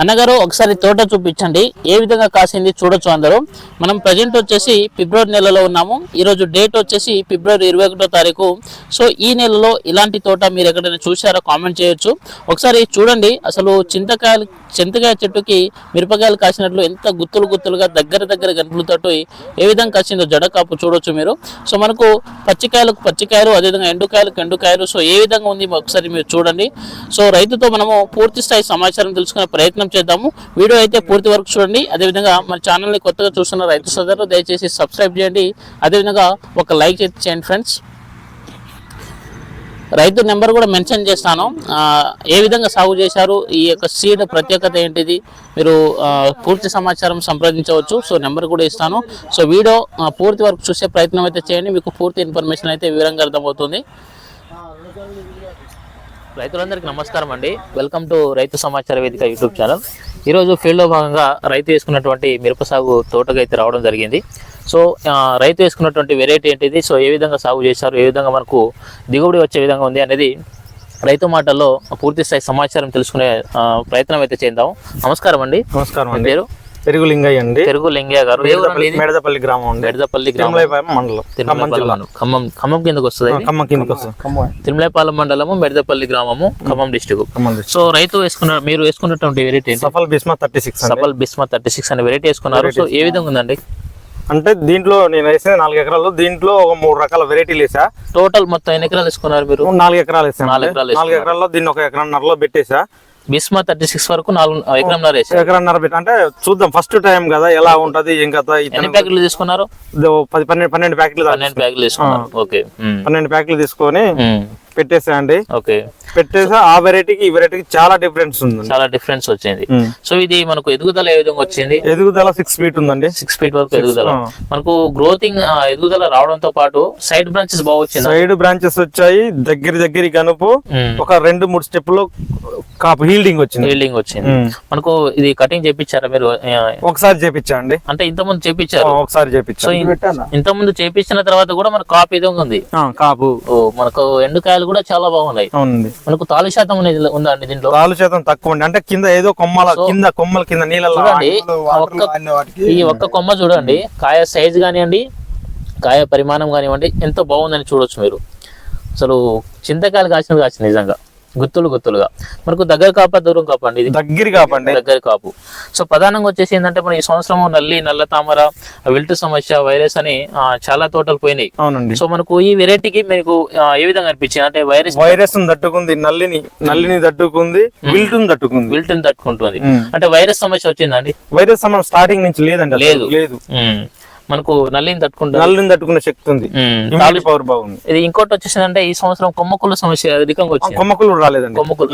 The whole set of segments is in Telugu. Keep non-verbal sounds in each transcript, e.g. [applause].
అన్నగారు ఒకసారి తోట చూపించండి. ఏ విధంగా కాసింది చూడొచ్చు అందరూ. మనం ప్రజెంట్ వచ్చేసి ఫిబ్రవరి నెలలో ఉన్నాము. ఈరోజు డేట్ వచ్చేసి ఫిబ్రవరి ఇరవై ఒకటో తారీఖు. సో ఈ నెలలో ఇలాంటి తోట మీరు ఎక్కడైనా చూసారో కామెంట్ చేయొచ్చు. ఒకసారి చూడండి. అసలు చింతకాయలు చింతకాయ చెట్టుకి మిరపకాయలు కాసినట్లు ఎంత గుత్తులు గుత్తులుగా దగ్గర దగ్గర గంటలతో ఏ విధంగా కాసిందో జడ కాపు చూడొచ్చు మీరు. సో మనకు పచ్చికాయలకు పచ్చికాయలు అదేవిధంగా ఎండుకాయలకు ఎండుకాయలు సో ఏ విధంగా ఉంది ఒకసారి మీరు చూడండి. సో రైతుతో మనము పూర్తి స్థాయి సమాచారం తెలుసుకునే ప్రయత్నం చేద్దాము. వీడియో అయితే పూర్తి వరకు చూడండి. అదేవిధంగా మన ఛానల్ని కొత్తగా చూస్తున్న రైతు సోదరులు దయచేసి సబ్స్క్రైబ్ చేయండి. అదేవిధంగా ఒక లైక్ చేయండి ఫ్రెండ్స్. రైతు నెంబర్ కూడా మెన్షన్ చేస్తాను. ఏ విధంగా సాగు చేశారు? ఈ యొక్క సీడ్ ప్రత్యేకత ఏంటిది? మీరు పూర్తి సమాచారం సంప్రదించవచ్చు. సో నెంబర్ కూడా ఇస్తాను. సో వీడియో పూర్తి వరకు చూసే ప్రయత్నం అయితే చేయండి. మీకు పూర్తి ఇన్ఫర్మేషన్ అయితే వివరంగా అర్థమవుతుంది. రైతులందరికీ నమస్కారం అండి. వెల్కమ్ టు రైతు సమాచార వేదిక యూట్యూబ్ ఛానల్ ఈరోజు ఫీల్డ్లో భాగంగా రైతు వేసుకున్నటువంటి మిరప సాగు తోటగా అయితే రావడం జరిగింది. సో రైతు వేసుకున్నటువంటి వెరైటీ ఏంటిది? సో ఏ విధంగా సాగు చేశారు? ఏ విధంగా మనకు దిగుబడి వచ్చే విధంగా ఉంది అనేది రైతు మాటల్లో పూర్తి స్థాయి సమాచారం తెలుసుకునే ప్రయత్నం అయితే చేద్దాం. నమస్కారం అండి. నమస్కారం అండి. పేరు? పెరుగు లింగయ్య అండి పెరుగు లింగయ్య గారు? మెడదపల్లి గ్రామం అండి. బెడదపల్లి గ్రామం. తిరుమలపాలెం మండలం. తిరుమలపాలెం ఖమ్మం ఖమ్మం కిందకు వస్తుంది? ఖమ్మం కిందకి వస్తుంది. తిరుమలపాలెం మండలము మెడదపల్లి గ్రామము ఖమ్మం డిస్టిక్. సో రైతు వేసుకున్న మీరు వేసుకున్నటువంటి variety Safal Bisma thirty six Safal Bisma thirty six అనే వెరైటీ వేసుకున్నారు. సో ఏ విధంగా ఉందండి? అంటే దీంట్లో నేను వేసిన నాలుగు ఎకరాలు దీంట్లో ఒక మూడు రకాల వెరైటీలు వేసా. టోటల్ మొత్తం ఎన్ని ఎకరాలు వేసుకున్నారు మీరు? నాలుగు ఎకరాలు వేసాను. నాలుగు ఎకరాలు నాలుగు ఎకరాల్లో దీన్ని ఒక ఎకరన్నరలో పెట్టేసా. బిస్మా థర్టీ సిక్స్ వరకు నాలుగు ఎకరంన్నర ఎకరన్నర అంటే చూద్దాం ఫస్ట్ టైం కదా ఎలా ఉంటది ఏం కదా ఎన్ని ప్యాకెట్లు తీసుకున్నారు? పది పన్నెండు పన్నెండు ప్యాకెట్లు పన్నెండు ప్యాకెట్లు తీసుకున్నారు. ఓకే. పన్నెండు ప్యాకెట్లు తీసుకొని. పెట్టేసా అండి ఓకే. పెట్టేసా ఆ వెరైటీకి ఈ వెరైటీకి చాలా డిఫరెన్స్ ఉంది చాలా డిఫరెన్స్ వచ్చింది. సో ఇది మనకు ఎదుగుదల ఏ విధంగా వచ్చింది? ఎదుగుదల సిక్స్ ఫీట్ ఉందండి. సిక్స్ ఫీట్ వరకు ఎదుగుదల. మనకు గ్రోతింగ్ ఎదుగుదల రావడంతో పాటు సైడ్ బ్రాంచెస్ బాగా వచ్చింది? సైడ్ బ్రాంచెస్ వచ్చాయి. దగ్గర దగ్గర కనుపు ఒక రెండు మూడు స్టెప్లో కాపు హీల్డింగ్ వచ్చింది. ఫీల్డింగ్ వచ్చింది. మనకు ఇది కటింగ్ చేపించారా మీరు? ఒకసారి చేపించా అండి అంటే ఇంత ముందు చేపించారు ఒకసారి చేపించా సో ఇంత ముందు చేపించిన తర్వాత కూడా మనకు కాపు విధంగా ఉంది. కాపు. ఓ మనకు ఎండుకాయలు కూడా చాలా బాగున్నాయి. అవునండి. మనకు తాలు శాతం అనేది ఉందా అండి దీంట్లో. కాలు శాతం తక్కువ అండి అంటే కింద ఏదో కొమ్మల కింద కొమ్మల కింద నీళ్ళలో చూడండి ఒక్క ఈ ఒక్క కొమ్మ చూడండి కాయ సైజ్ కానివ్వండి కాయ పరిమాణం కానివ్వండి ఎంత బాగుందని చూడొచ్చు మీరు. అసలు చింతకాయలు కాసినవి కాసింది నిజంగా. గుత్తులు గుత్తులుగా. మనకు దగ్గర కాపా దూరం కాపా అండి ఇది? దగ్గర కాపండి దగ్గర కాపు. సో ప్రధానంగా వచ్చేసి ఏంటంటే మన ఈ సంవత్సరం నల్లి నల్ల తామర విల్టు సమస్య వైరస్ అని చాలా తోటలు పోయినాయి. అవునండి. సో మనకు ఈ వెరైటీకి మీకు ఏ విధంగా అనిపించింది? అంటే వైరస్ వైరస్ తట్టుకుంది నల్లిని నల్లిని తట్టుకుంది విల్టుని తట్టుకుంది. విల్టుని తట్టుకుంటుంది. అంటే వైరస్ సమస్య వచ్చిందండి వైరస్ మనం స్టార్టింగ్ నుంచి లేదండి. లేదు. లేదు. మనకు నల్లిని తట్టుకుంటుంది. నల్లిని తట్టుకునే శక్తి ఉంది. ఇమ్యూనిటీ పవర్ బాగుంది. ఇది ఇంకోటి వచ్చేసిందంటే ఈ సంవత్సరం కొమ్మకుల సమస్య అధికంగా వచ్చింది. కొమ్మకులు రాలేదండి. కొమ్మకులు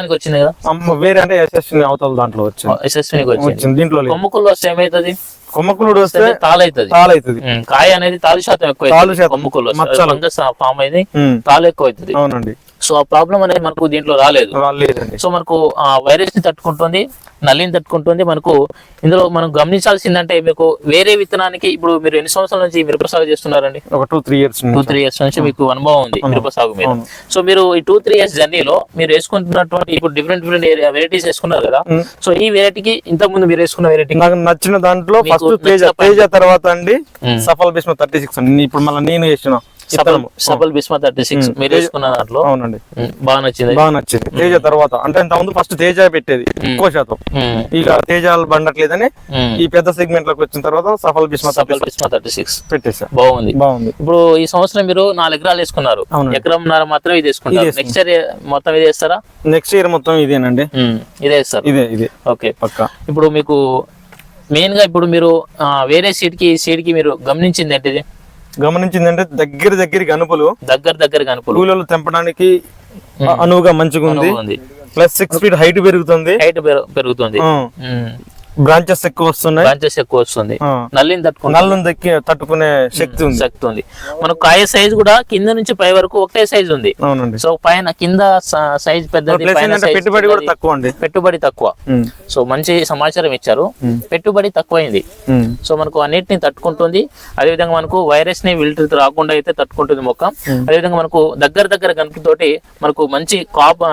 అంటే వచ్చింది కదా? అమ్మ వేరే అంటే ఎస్ఎస్ అవతల దాంట్లో వచ్చింది. ఎస్ఎస్వినికి వచ్చింది. దీంట్లో కొమ్మకులు వస్తే ఏమైతుంది కొమ్మకులుడు వస్తే తాళైతుంది తాళైతుంది ఉమ్, కాయ అనేది తాలు శాతం ఎక్కువ తాలు. కొమ్ముకులు ఫామ్ అయింది తాలు ఎక్కువ అవుతుంది అవునండి. సో ఆ ప్రాబ్లం అనేది మనకు దీంట్లో రాలేదు. సో మనకు ఆ వైరస్ని తట్టుకుంటుంది నల్లిని తట్టుకుంటుంది. మనకు ఇందులో మనం గమనించాల్సిందంటే మీకు వేరే విత్తనానికి ఇప్పుడు మీరు ఎన్ని సంవత్సరాల నుంచి మిరప సాగు చేస్తున్నారండి? ఒక two three years two three years నుంచి మీకు అనుభవం ఉంది మిరప సాగు మీద. సో మీరు ఈ టూ త్రీ ఇయర్స్ జర్నీలో మీరు వేసుకుంటున్నటువంటి ఇప్పుడు డిఫరెంట్ డిఫరెంట్ వెరైటీస్ వేసుకున్నారు కదా. సో ఈ వెరైటీకి ఇంత ముందు మీరు వేసుకున్న వెరైటీ నాకు నచ్చిన దాంట్లో ఫస్ట్ తేజ తర్వాత అండి. సఫల్ భీష్మ థర్టీ సిక్స్ అండి. ఇప్పుడు మళ్ళీ నేను వేసిన సఫల్ బిస్మా థర్టీ సిక్స్ మీరు వేసుకున్న దాంట్లో? అవునండి. బాగా నచ్చింది. బాగా నచ్చింది. తేజ తర్వాత అంటే ఇంత ముందు ఫస్ట్ తేజ పెట్టేది ఎక్కువ శాతం. ఇక తేజాలు బండట్లేదని ఉమ్. ఈ పెద్ద సెగ్మెంట్లోకి వచ్చిన తర్వాత సఫల్ భీష్మ సఫల్ బిస్మా థర్టీ సిక్స్. పెట్టేసా బాగుంది. బాగుంది. ఇప్పుడు ఈ సంవత్సరం మీరు నాలుగు ఎకరాలు వేసుకున్నారు. అవునండి. ఎకరంన్నర మాత్రం ఇది ఇది నెక్స్ట్ ఇయర్ మొత్తం ఇది వేస్తారా? నెక్స్ట్ ఇయర్ మొత్తం ఇదేనండి. ఇదే వేస్తారు. ఇదే ఇదే. ఓకే. పక్క. ఇప్పుడు మీకు మెయిన్గా ఇప్పుడు మీరు వేరే సీడ్కి ఈ సీడ్కి మీరు గమనించింది ఏంటిది? గమనించిందంటే దగ్గర దగ్గర గనుపులు దగ్గర దగ్గర కూలీలు తెంపడానికి అనువుగా మంచిగా ఉంది. ప్లస్ సిక్స్ ఫీట్ హైట్ పెరుగుతుంది. హైట్ పెరుగుతుంది. బ్రాంచెస్ ఎక్కువ వస్తున్నాయి. బ్రాంచెస్ ఎక్కువ వస్తుంది. నల్లిని తట్టుకుంటుంది నల్లుని దక్కి తట్టుకునే శక్తి ఉంది. శక్తి ఉంది. మనకు కాయ సైజ్ కూడా కింద నుంచి పై వరకు ఒకటే సైజ్ ఉంది. అవునండి. సో పైన కింద సైజ్ పెద్దది పెట్టుబడి కూడా. తక్కువ అండి. పెట్టుబడి తక్కువ. సో మంచి సమాచారం ఇచ్చారు. పెట్టుబడి తక్కువైంది. సో మనకు అన్నిటిని తట్టుకుంటుంది. అదేవిధంగా మనకు వైరస్ని విల్టర్ రాకుండా అయితే తట్టుకుంటుంది మొక్క. అదేవిధంగా మనకు దగ్గర దగ్గర కనుకతోటి మనకు మంచి కాప్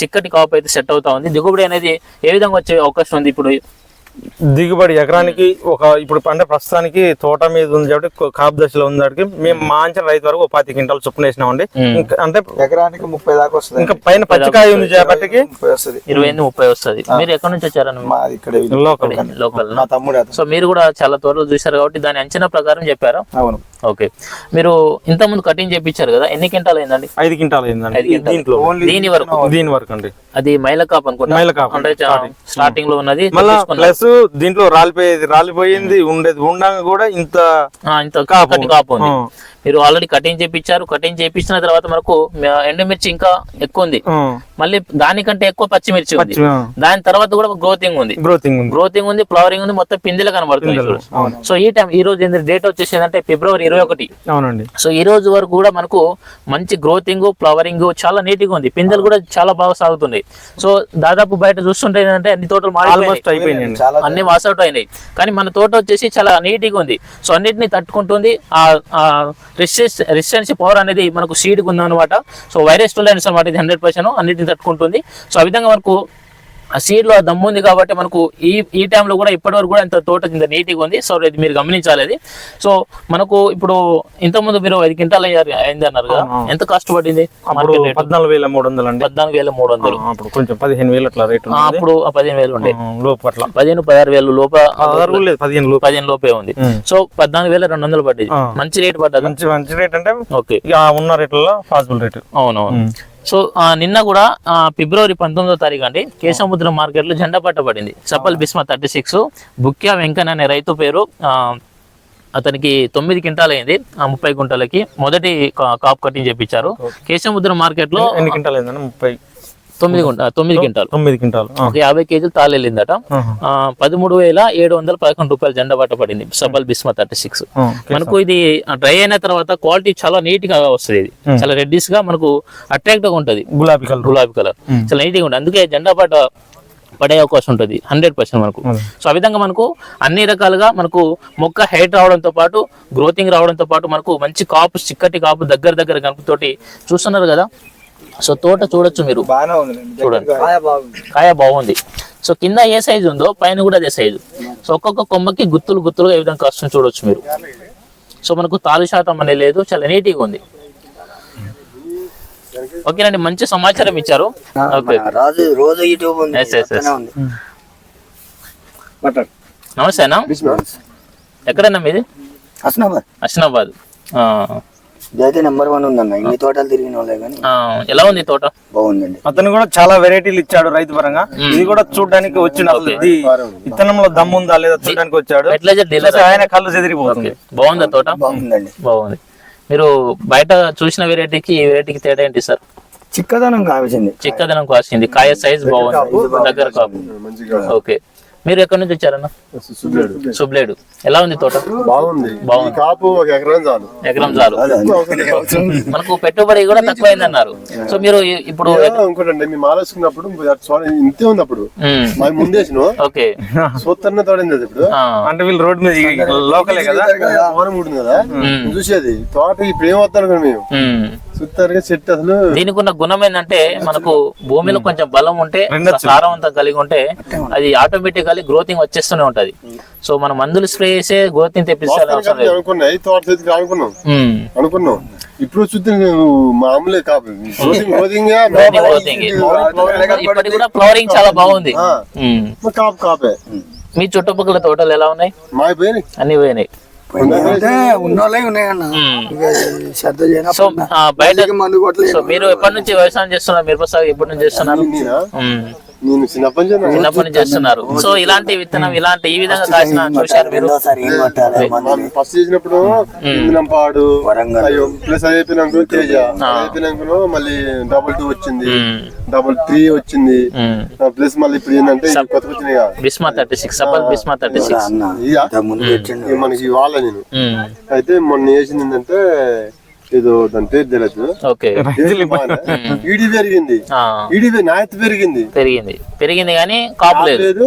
చిక్కటి కాప్ అయితే సెట్ అవుతా ఉంది. దిగుబడి అనేది ఏ విధంగా వచ్చే అవకాశం ఉంది? ఇప్పుడు దిగుబడి ఎకరానికి ఒక ఇప్పుడు అంటే ప్రస్తుతానికి తోట మీద ఉంది కాబట్టి కాపు దశలో ఉంది కాబట్టి మేము మాంచిన రైతు వరకు ఒక పాతి క్వింటాలు చొప్పున వేసినామండి. ఇంకా అంటే ఎకరానికి ముప్పై దాకా వస్తుంది. ఇంకా పైన పచ్చికాయ ఉంది చేపట్టికి ఇరవై ఎనిమిది ముప్పై వస్తుంది. మీరు ఎక్కడి నుంచి వచ్చారన్న మాది ఇక్కడ లోకల్ లోకల్ మా తమ్ముడు అతను. సో మీరు కూడా చాలా తోటలు చూశారు కాబట్టి దాని అంచనా ప్రకారం చెప్పారు. అవును. ఓకే మీరు ఇంత ముందు కటింగ్ చేపించారు కదా ఎన్ని క్వింటాలు అయిందండి ఐదు క్వింటాలు అయిందండి. దీంట్లో దీని వరకు దీని వరకు అండి అది మైల కాప్ అనుకుంటా మైల కాపు. అంటే స్టార్టింగ్లో ఉన్నది మళ్ళా. ప్లస్ దీంట్లో రాలిపోయేది రాలిపోయింది ఉండేది ఉండగా కూడా ఇంత ఆ, ఇంత కాపు. కాపు ఉంది. మీరు ఆల్రెడీ కటింగ్ చేపించారు కటింగ్ చేపించిన తర్వాత మనకు ఎండుమిర్చి ఇంకా ఎక్కువ ఉంది. మళ్ళీ దానికంటే ఎక్కువ పచ్చిమిర్చి ఉంది. దాని తర్వాత కూడా గ్రోతింగ్ ఉంది. గ్రోతింగ్ ఉంది. గ్రోతింగ్ ఉంది ఫ్లవరింగ్ ఉంది మొత్తం పిందెలు కనబడుతుంది. సో ఈ టైం ఈ రోజు డేట్ వచ్చేసి ఏంటంటే ఫిబ్రవరి ఇరవై ఒకటి. అవునండి. సో ఈ రోజు వరకు కూడా మనకు మంచి గ్రోతింగ్ ఫ్లవరింగ్ చాలా నీట్గా ఉంది. పిందెలు కూడా చాలా బాగా సాగుతున్నాయి. సో దాదాపు బయట చూస్తుంటే ఏంటంటే అన్ని తోటలు అన్ని వాసౌట్ అయినాయి. కానీ మన తోట వచ్చేసి చాలా నీట్గా ఉంది. సో అన్నిటిని తట్టుకుంటుంది. ఆ రెసిస్ రెసిస్టెన్సీ పవర్ అనేది మనకు సీడ్కి ఉందన్నమాట సో వైరస్ టూలెన్స్ అనమాట ఇది హండ్రెడ్ పర్సెంట్ అన్నిటిని తట్టుకుంటుంది. సో ఆ విధంగా మనకు ఆ సీడ్లో దమ్ము ఉంది కాబట్టి మనకు ఈ ఈ టైంలో కూడా ఇప్పటి వరకు కూడా ఇంత తోట ఇంత నీట్గా ఉంది. సో ఇది మీరు గమనించాలి అది. సో మనకు ఇప్పుడు ఇంత ముందు మీరు ఐదు క్వింటాల్ అయ్యారు అయింది అన్నారు కదా? ఎంత కాస్ట్ పడింది? పద్నాలుగు వేల మూడు వందలు అండి. పద్నాలుగు వేల మూడు వందలు. అప్పుడు కొంచెం పదిహేను వేలు అట్లా రేటు అప్పుడు పదిహేను వేలు ఉండే. లోపట్ల పదిహేను పదహారు వేలు లోప పదిహేను లోపు. పదిహేను లోపే ఉంది. సో పద్నాలుగు వేల రెండు వందలు పడ్డది. మంచి రేట్ పడ్డది? మంచి మంచి రేట్ అంటే ఓకే ఇక ఉన్న రేట్లలో పాసిబుల్ రేటు అవునవును. సో నిన్న కూడా ఫిబ్రవరి పంతొమ్మిదో తారీఖు అండి కేశముద్ర మార్కెట్లో జెండా పట్టబడింది. సపల్ బిస్మా థర్టీ సిక్స్ బుక్యా వెంకన్ అనే రైతు పేరు ఆ, అతనికి తొమ్మిది క్వింటాల్ అయింది ముప్పై గుంటలకి మొదటి కాప్ కటింగ్ చేపించారు. కేశముద్ర మార్కెట్లో ఎన్ని క్వింటాలు అయిందండి ముప్పై తొమ్మిది గుంట తొమ్మిది క్వింటాల్. తొమ్మిది క్వింటాలు. ఒక యాభై కేజీలు తాళ్ళు వెళ్ళిందట పదమూడు వేల ఏడు వందల పదకొండు రూపాయలు జెండా పట్ట పడింది సబల్ బిస్మా థర్టీ సిక్స్. మనకు ఇది డ్రై అయిన తర్వాత క్వాలిటీ చాలా నీట్గా వస్తుంది ఇది. చాలా రెడ్డిష్గా మనకు అట్రాక్ట్గా ఉంటది. గులాబీ కలర్. గులాబీ కలర్. చాలా నీట్గా ఉంటుంది. అందుకే జెండా పాట పడే అవకాశం ఉంటుంది. హండ్రెడ్ పర్సెంట్ మనకు. సో ఆ విధంగా మనకు అన్ని రకాలుగా మనకు మొక్క హైట్ రావడంతో పాటు గ్రోతింగ్ రావడంతో పాటు మనకు మంచి కాపు చిక్కటి కాపు దగ్గర దగ్గర కనుపుతోటి చూస్తున్నారు కదా. సో తోట చూడొచ్చు మీరు. చూడండి. బాగుంది. కాయ బాగుంది. సో కింద ఏ సైజు ఉందో పైన కూడా అదే సైజు. సో ఒక్కొక్క కొమ్మకి గుత్తులు గుత్తులుగా ఏ విధంగా వస్తుంది చూడొచ్చు మీరు. సో మనకు తాలు శాతం అనేది లేదు చాలా నీట్గా ఉంది. ఓకేనండి మంచి సమాచారం ఇచ్చారు. ఓకే. రాజు రోజు యూట్యూబ్ ఉంది. Yes, yes, yes. అక్కడనే ఉంది. బటర్ నమస్తే అన్న. ఎక్కడన్నా మీది? హస్నాబాద్. అష్నాబాద్ ఆ, ఇదైతే నెంబర్ వన్ ఉందన్న. ఇన్ని తోటలు తిరిగిన వాళ్ళే కానీ. ఆ, ఎలా ఉంది తోట? బాగుందండి. అతను కూడా చాలా వెరైటీలు ఇచ్చాడు రైతు పరంగా. ఇది కూడా చూడడానికి వచ్చిన ఇది విత్తనంలో దమ్ము ఉందా లేదా చూడడానికి వచ్చాడు. ఆయన కళ్ళు చెదిరిపోతుంది. బాగుందా తోట? బాగుందండి. బాగుంది. మీరు బయట చూసిన వెరైటీకి ఈ వెరైటీకి తేడా ఏంటి సార్? చిక్కదనం కావాల్సింది చిక్కదనం కాసింది. కాయ సైజ్ బాగుంది. దగ్గర కాపు. ఓకే. మీరు ఎక్కడి నుంచి వచ్చారన్న సుబ్లేడు ఎలా ఉంది తోట? బాగుంది. బాగుంది. కాపు ఒక ఎకరం చాలు. ఎకరం చాలు. మనకు పెట్టుబడి కూడా తక్కువైంది అన్నారు సో మీరు ఇప్పుడు ఏదో ఇంకోటండి మేము మాలేసుకున్నప్పుడు చూడ ఇంతే ఉంది అప్పుడు. మాది ముందేసిన. ఓకే. సూత్తరనే తోడింది అది ఇప్పుడు. అంటే వీళ్ళు రోడ్ మీద లోకలే కదా? వారం ఉంటుంది కదా. చూసేది. తోట ఇప్పుడు ఏం వస్తాను కదా మేము. చెట్టు అసలు. దీనికి ఉన్న గుణం ఏంటంటే మనకు భూమిలో కొంచెం బలం ఉంటే. సారవంతం కలిగి ఉంటే అది ఆటోమేటికల్లీ గ్రోతింగ్ వచ్చేస్తూనే ఉంటది. సో మనం మందులు స్ప్రే చేసే గ్రోతింగ్ తెప్పించాలని అవసరం లేదు. అనుకున్నాయి. తోట చేతికి అనుకున్నాం. అనుకున్నాం. ఇప్పుడు చూస్తే మామూలే. ఇప్పటికి కూడా ఫ్లవరింగ్ [laughs] చాలా బాగుంది. కాపు కాపే. మీ చుట్టుపక్కల తోటలు ఎలా ఉన్నాయి? పోయినాయి. అన్ని పోయినాయి. అంటే ఉన్నోళ్ళే ఉన్నాయన్న. శ్రద్ధ సో బయట మందు కొట్టలేదు సో మీరు ఎప్పటి నుంచి వ్యవసాయం చేస్తున్నారు? మిరప సాగు ఎప్పటి నుంచి చేస్తున్నారు? నేనా చిన్నప్పటి నుంచి ఉన్నా. చిన్నప్పటి నుంచి చేస్తున్నారు. సో ఇలాంటి విత్తనం ఇలాంటి ఈ విధంగా కాసిన చూశారు మీరు? ఫస్ట్ చేసినప్పుడు ఇందినంపాడు వరంగల్. అయ్యో ప్లస్ అది అయిపోయినాక తేజ. అయిపోయినాక మళ్ళీ డబుల్ టూ వచ్చింది. డబుల్ త్రీ వచ్చింది. ప్లస్ మళ్ళీ ఇప్పుడు ఏంటంటే కొత్త వచ్చినాయి. Bisma thirty six Safal Bisma thirty six మనకి వాళ్ళ నేను. అయితే మొన్న వేసింది ఏంటంటే ఏదో దాని పేరు తెలియదు. ఈడి పెరిగింది. ఈడి నాయత్ పెరిగింది. పెరిగింది. పెరిగింది కానీ కాపు లేదు.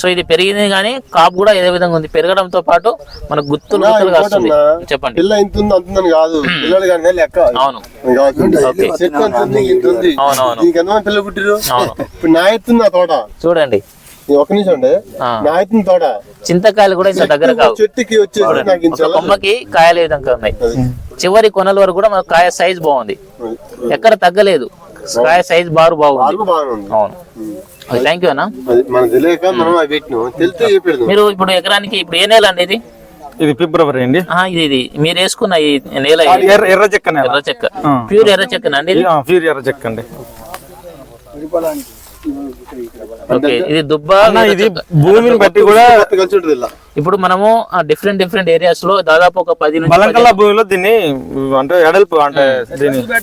సో ఇది పెరిగింది కానీ కాపు కూడా ఏదే విధంగా ఉంది. పెరగడంతో పాటు మనకు గుత్తులు నా గుత్తులుగా వస్తుంది ఇంకోటన్నా, చెప్పండి. పిల్ల ఇంత ఉంది అంత ఉందని కాదు. పిల్లలు కానీ లెక్క. అవును. కాదు. ఓకే. చెట్టు ఇంత ఉంది. పిల్లలు పుట్టిరు అవును. ఇప్పుడు నా ఎత్తుంది తోట. చూడండి. ఈ ఒక్క నిమిషం అండి తోట చింతకాయలు కూడా ఇంత దగ్గర కావు. చెట్టుకి వచ్చేసి నాకు ఇంత ఒక కొమ్మకి కాయలు ఏ విధంగా ఉన్నాయి? చివరి కొనల వరకు కూడా మనకు కాయ సైజ్ బాగుంది. ఎక్కడ తగ్గలేదు. కాయ సైజ్ బారు బాగుంది. అవును. థ్యాంక్ యూ అన్న. మీరు ఇప్పుడు ఎకరానికి ఇప్పుడు ఏ నేల అండి ఇది? ఇది ఫిబ్రవరి అండి. ఆ, ఇది ఇది. మీరు వేసుకున్న ఈ నేల ఎర్ర చెక్క నేల. ఎర్ర చెక్క. ప్యూర్ ఎర్ర చెక్క అండి ఇది? ప్యూర్ ఎర్ర చెక్క అండి. ఓకే ఇది దుబ్బ ఇది భూమిని బట్టి కూడా కలిసి ఉంటుంది ఇలా ఇప్పుడు మనము డిఫరెంట్ డిఫరెంట్ ఏరియాస్లో దాదాపు ఒక పది నుంచి భూమిలో దీన్ని అంటే ఎడల్పు అంటే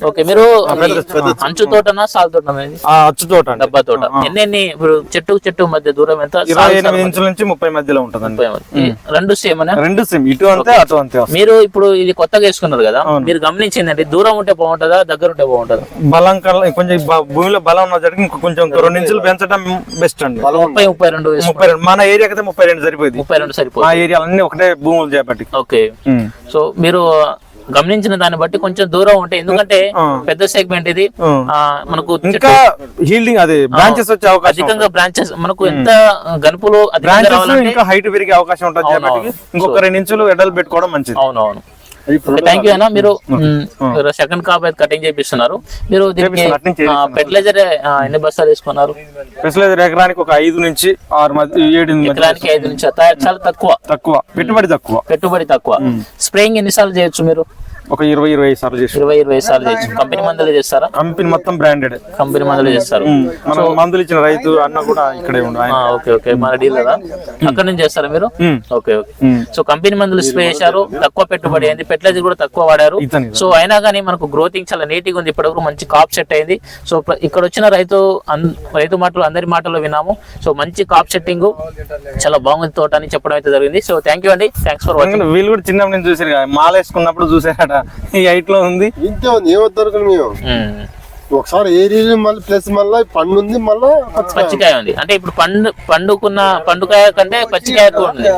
ఓకే మీరు అంచు తోటనా సాల్? ఆ అచ్చు తోట డబ్బా తోట. ఎన్ని ఇప్పుడు చెట్టు చెట్టు మధ్య దూరం ఎంత? ఇరవై సాల్ ఎనిమిది ఇంచుల నుంచి ముప్పై మధ్యలో ఉంటుందండి. ఈ రెండు సేమ్ అనే? రెండు సేమ్. ఇటు అంతే అటు అంతే మీరు ఇప్పుడు ఇది కొత్తగా వేసుకున్నారు కదా మీరు గమనించిందండి దూరం ఉంటే బాగుంటుందా దగ్గర ఉంటే బాగుంటుందా? బలం కొంచెం భూమిలో బలం ఉన్న చోటికి ఇంకో కొంచెం రెండు ఇంచులు పెంచడం బెస్ట్ అండి. ముప్పై ముప్పై రెండు ముప్పై రెండు. మన ఏరియాకి అయితే ముప్పై రెండు సరిపోయింది. ముప్పై రెండు మా సరిపోతుంది ఏరియాలన్నీ ఒకటే భూములు చేపట్టి. ఓకే. సో మీరు గమనించిన దాన్ని బట్టి కొంచెం దూరం ఉంటే ఎందుకంటే. పెద్ద సెగ్మెంట్ ఇది. మనకు ఇంకా హీల్డింగ్ అది బ్రాంచెస్ వచ్చే అవకాశం అధికంగా బ్రాంచెస్ మనకు ఎంత గనుపులు ఇంకా హైట్ పెరిగే అవకాశం ఉంటుంది. ఇంకొక రెండు ఇంచులు ఎడలు పెట్టుకోవడం మంచిది. అవునవును. థ్యాంక్ యూ అన్న. మీరు సెకండ్ కాప్ అయితే కటింగ్ చేపిస్తున్నారు. మీరు దీనికి. ఫెర్టిలైజర్ ఎన్ని బస్తాలు తీసుకున్నారు? ఫెసిలైజర్ ఎకరానికి ఒక ఐదు నుంచి ఆరు ఏడు ఎకరానికి ఐదు నుంచి చాలా తక్కువ. తక్కువ. పెట్టుబడి తక్కువ. పెట్టుబడి తక్కువ. స్ప్రేయింగ్ ఎన్నిసార్లు చేయొచ్చు మీరు? ఒక ఇరవై ఇరవై ఐదు సార్లు చేసి ఇరవై ఇరవై సార్లు చేయొచ్చు కంపెనీ మందులు చేస్తారా? కంపెనీ మొత్తం బ్రాండెడ్ కంపెనీ మందులు చేస్తారు. మనం మందులు ఇచ్చిన రైతు అన్న కూడా ఇక్కడే ఉండు. Okay okay. మన డీల్ కదా? అక్కడ నుంచి చేస్తారా మీరు? ఉమ్. Okay okay. సో కంపెనీ మందులు స్ప్రే చేశారు. తక్కువ పెట్టుబడి అయింది. ఫెర్టిలైజర్ కూడా తక్కువ వాడారు. సో అయినా కానీ మనకు గ్రోతింగ్ చాలా నీట్గా ఉంది. ఇప్పటివరకు మంచి కాప్ సెట్ అయింది. సో ఇక్కడ వచ్చిన రైతు రైతు మాటలు అందరి మాటలు విన్నాము. సో మంచి కాప్ సెట్టింగ్ చాలా బాగుంది తోట అని చెప్పడం అయితే జరిగింది. సో థ్యాంక్ యూ అండి. థ్యాంక్స్ ఫర్ వాచింగ్ వీళ్ళు కూడా చిన్నప్పటి నుంచి చూసారు కదా. మాల వేసుకున్నప్పుడు చూసారట. ఈ హైట్లో ఉంది. ఇంతే ఉంది ఏమవుతుంది దొరకదు మేము. ఒకసారి ఏరియా మళ్ళీ ప్లస్ మళ్ళీ పండు ఉంది మళ్ళీ పచ్చికాయ ఉంది. అంటే ఇప్పుడు పండు పండుకున్న పండుకాయ కంటే పచ్చికాయ ఎక్కువ ఉంది.